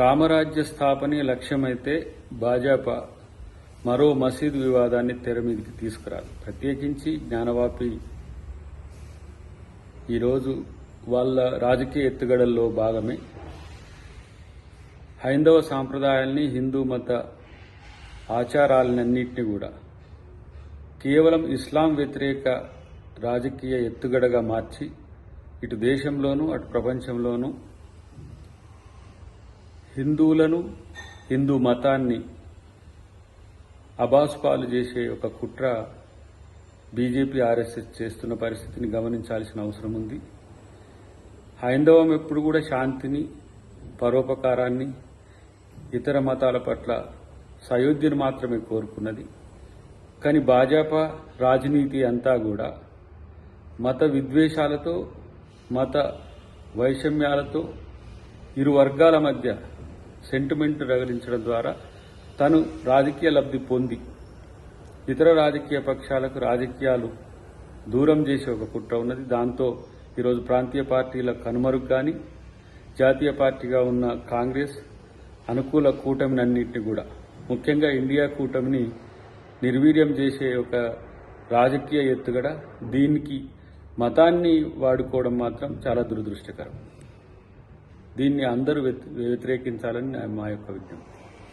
రామరాజ్య స్థాపనే లక్ష్యమైతే భాజపా మరో మసీదు వివాదాన్ని తెర మీదకి తీసుకురాదు. ప్రత్యేకించి జ్ఞానవాపి ఈరోజు వాళ్ళ రాజకీయ ఎత్తుగడల్లో భాగమే. హైందవ సాంప్రదాయాల్ని హిందూ మత ఆచారాలన్నింటినీ కూడా కేవలం ఇస్లాం వ్యతిరేక రాజకీయ ఎత్తుగడగా మార్చి ఇటు దేశంలోనూ అటు ప్రపంచంలోనూ హిందువులను హిందూ మతాన్ని అబాసుపాలు చేసే ఒక కుట్ర బీజేపీ ఆర్ఎస్ఎస్ చేస్తున్న పరిస్థితిని గమనించాల్సిన అవసరం ఉంది. హైందవం ఎప్పుడు కూడా శాంతిని పరోపకారాన్ని ఇతర మతాల పట్ల సయోధ్యను మాత్రమే కోరుకున్నది. కానీ భాజపా రాజనీతి అంతా కూడా మత విద్వేషాలతో మత వైషమ్యాలతో ఇరు వర్గాల మధ్య సెంటిమెంట్ రగిలించడం ద్వారా తను రాజకీయ లబ్ధి పొంది ఇతర రాజకీయ పక్షాలకు రాజకీయాలు దూరం చేసే ఒక కుట్ర ఉన్నది. దాంతో ఈరోజు ప్రాంతీయ పార్టీల కనుమరుగు కానీ జాతీయ పార్టీగా ఉన్న కాంగ్రెస్ అనుకూల కూటమినన్నింటినీ కూడా ముఖ్యంగా ఇండియా కూటమిని నిర్వీర్యం చేసే ఒక రాజకీయ ఎత్తుగడ దీనికి మతాన్ని వాడుకోవడం మాత్రం చాలా దురదృష్టకరం. దీన్ని అందరూ వ్యతి- వ్యతిరేకించాలని మా యొక్క విజ్ఞప్తి.